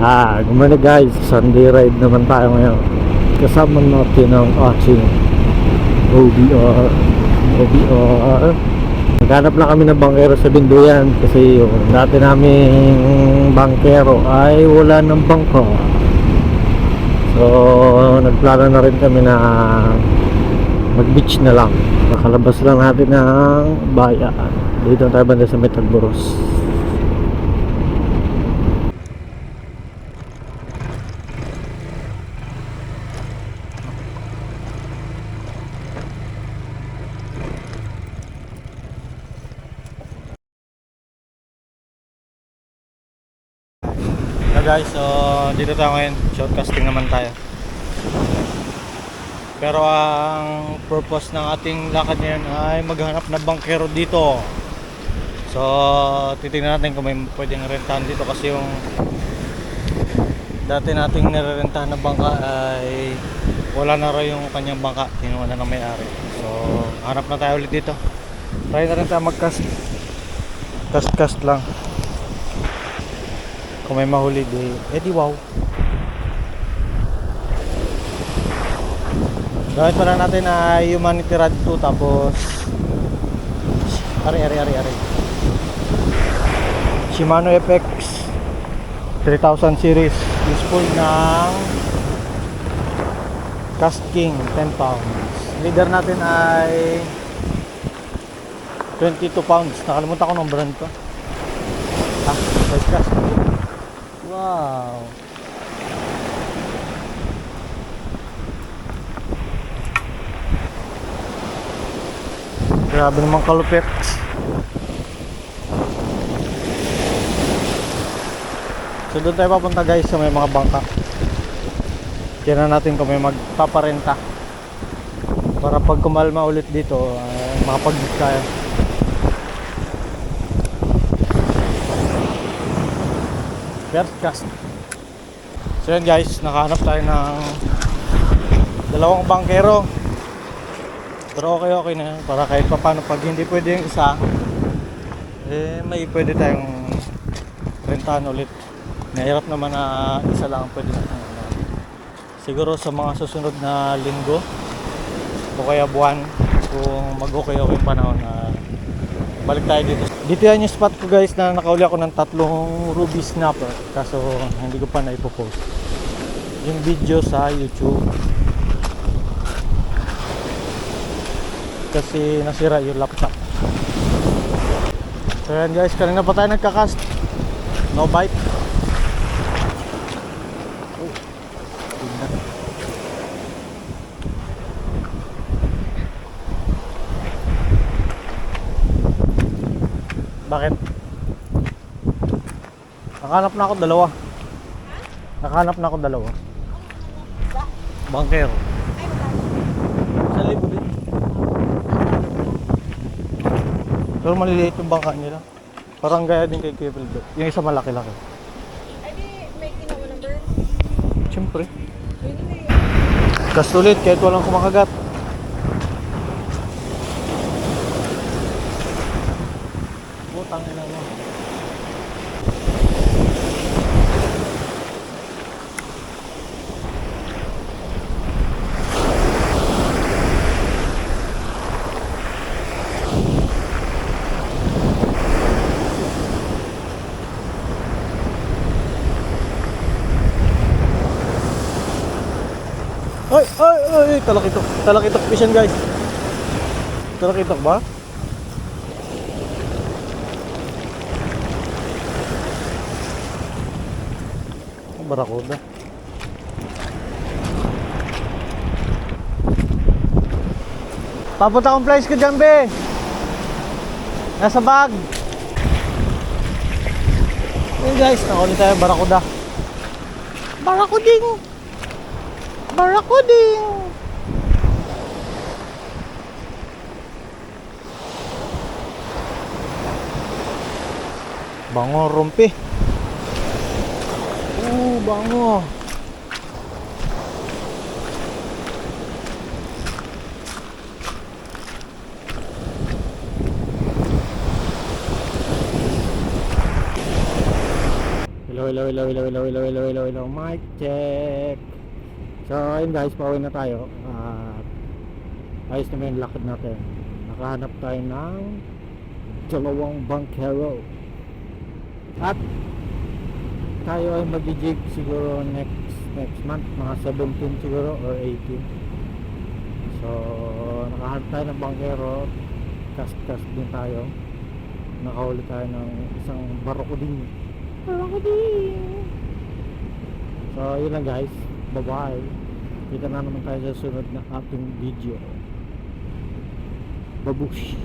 Ah, gumana guys, Sunday ride naman tayo ngayon. Kasama natin ang ating OBR. OBR. Naghanap lang kami ng bangkero sa Binduyan kasi yung dati naming bangkero ay wala ng bangko. So, nagplano na rin kami na mag-beach na lang. Nakalabas lang natin ng bayan. Dito tayo banda sa Metagboros. Na guys, so dito tayo ngayon. Shortcasting naman tayo. Pero ang purpose ng ating lakad ngayon ay maghanap na bangkero dito. So, titingnan natin kung may pwedeng rentahan dito kasi yung dati nating nirerentahan na bangka ay wala na raw yung kanyang bangka. Kinuha na ng may-ari. So, hanap na tayo ulit dito. Try na rin tayo mag-cast. Cast-cast lang. Kung may mahuli, di, eh wow. Gawin pa lang natin ay Humanity Rad 2 tapos Ari, ari, ari, ari. Shimano FX 3000 series. Useful ng Cast King 10 pounds. Leader natin ay 22 pounds. Nakalimutan ko ng brand ko Ah, first cast Wow Grabe naman kalupit. So doon tayo papunta guys sa may mga bangka. Tingnan natin kung may magpaparenta. Para pag kumalma ulit dito, uh, makapag-book First cast. So yun guys, nakahanap tayo ng dalawang bangkero. Pero okay okay na yan. Para kahit pa paano pag hindi pwede yung isa eh may pwede tayong rentahan ulit. Nahirap naman na isa lang ang pwede natin. Siguro sa mga susunod na linggo o kaya buwan kung mag-okay okay yung panahon na balik tayo dito. Dito yan yung spot ko guys na nakauli ako ng tatlong ruby snapper. Kaso hindi ko pa na ipopost. Yung video sa YouTube. Kasi nasira yung laptop. So yan guys kanina pa tayo nagkakast. No bite bakit? nakahanap na ako dalawa nakahanap na ako dalawa bangkero sa libo din Pero maliliit yung bangka nila. Parang gaya din kay Kuya Pildo. Yung isa malaki-laki. Ay, di, may kinuha number. Siyempre. Yun. Kasulit kahit walang kumakagat. Putang ina mo. Ay, ay, ay, talakitok. Talakitok fish yan, guys. Talakitok ba? Barakuda. Papunta akong flies ko dyan, be. Nasa bag. Yun guys, nakuli tayo, barakuda. Barakuding! Barakuding! Bango rumpi. Uh, bango. Hello, hello, hello, hello, hello, hello, hello, hello, hello, mic check. So, ayun guys, pauwi na tayo. At ayos naman yung lakad natin. Nakahanap tayo ng dalawang bankero. At tayo ay mag-jig siguro next next month, mga 17 siguro or 18. So, nakahanap tayo ng bankero. Cast-cast din tayo. Nakahuli tayo ng isang barokuding. Barokuding! So, yun lang guys. Bye-bye. Kita na naman tayo sa sunod na ating video. Babush!